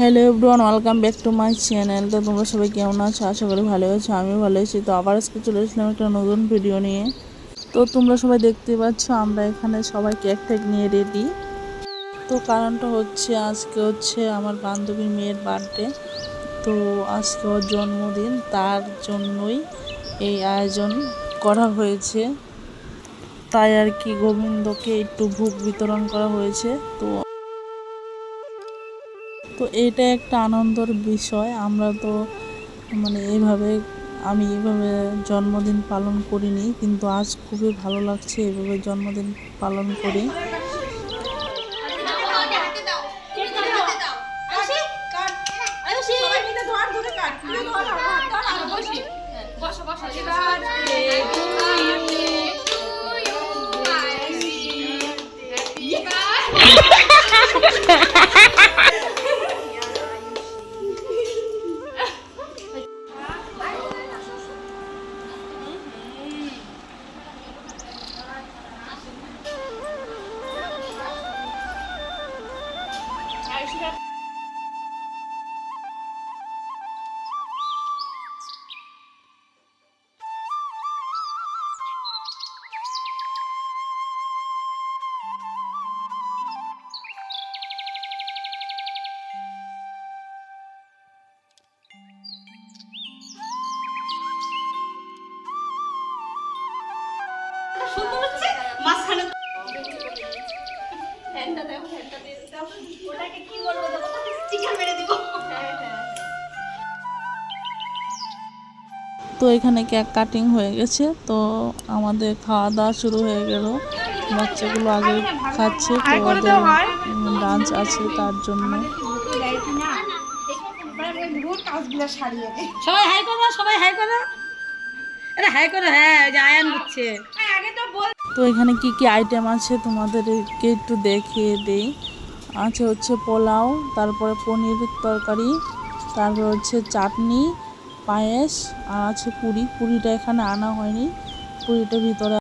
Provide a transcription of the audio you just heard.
Hello everyone welcome back to my channel তো তোমরা সবাই কেমন আছো? আশা করি ভালো আছো, আমিও ভালো আছি। তো আবার আজকে চলে এসেছিলাম একটা নতুন ভিডিও নিয়ে। তো তোমরা সবাই দেখতে পাচ্ছ, আমরা এখানে সবাই কেক টেক নিয়ে রেডি তো কারণটা হচ্ছে, আজকে হচ্ছে আমার বান্ধবীর মেয়ের বার্থডে তো আজকে ওর জন্মদিন, তার জন্যই এই আয়োজন করা হয়েছে। তাই আর কি, গোবিন্দকে একটু ভোগ বিতরণ করা হয়েছে। তো তো এটা একটা আনন্দর বিষয়। আমরা তো মানে এভাবে, আমি এভাবে জন্মদিন পালন করিনি, কিন্তু আজ খুবই ভালো লাগছে এভাবে জন্মদিন পালন করে। মাঝখানে ফ্যানটা দাও ফ্যানটা দিয়ে দাও। ওটাকে কি তো মেরে দিব। তো এখানে কেক কাটিং হয়ে গেছে তো আমাদের খাওয়া দাওয়া শুরু হয়ে গেল। বাচ্চাগুলো আগে খাচ্ছে তো ওদের ডান্স আছে তার জন্য। সবাই হাই করো সবাই হাই করো। আরে হাই করো হ্যাঁ যে আয়ান দিচ্ছে তো এখানে কি কি আইটেম আছে তোমাদেরকে একটু দেখিয়ে দেই। আছে হচ্ছে পোলাও, তারপরে পনিরের তরকারি, তারপর হচ্ছে চাটনি, পায়েস, আর আছে পুরি। পুরিটা এখানে আনা হয়নি। পুরিটা ভিতরে